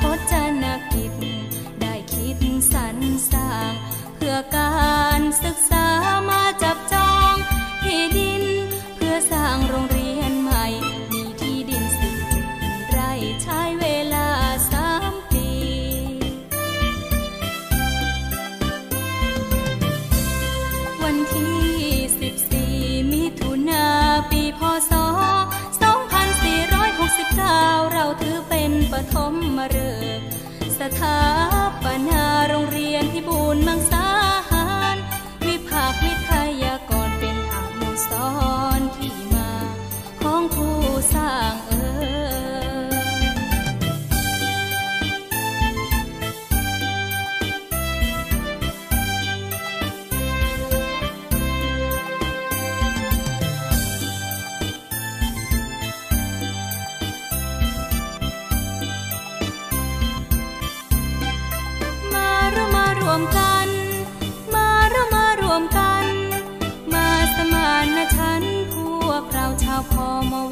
พจนกิจ ได้คิดสรรสร้าง เพื่อการศึกษา hard. วมกัน มาเรามารวมกัน มาสมานฉันพวกเราชาวพอมว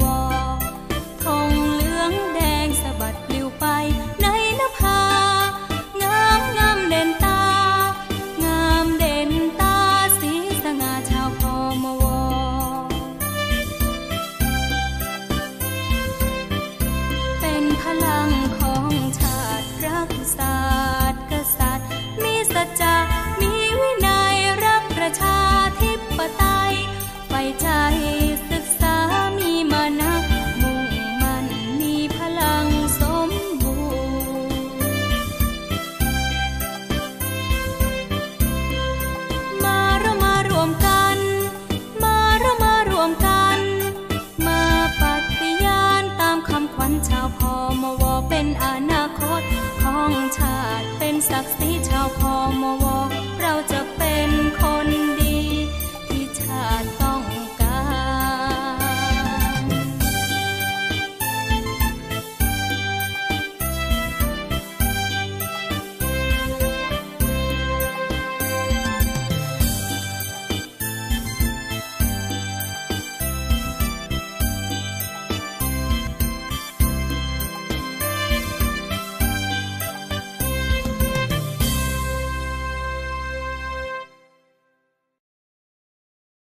ศักดิ์ศรีเจ้าพ่อมอว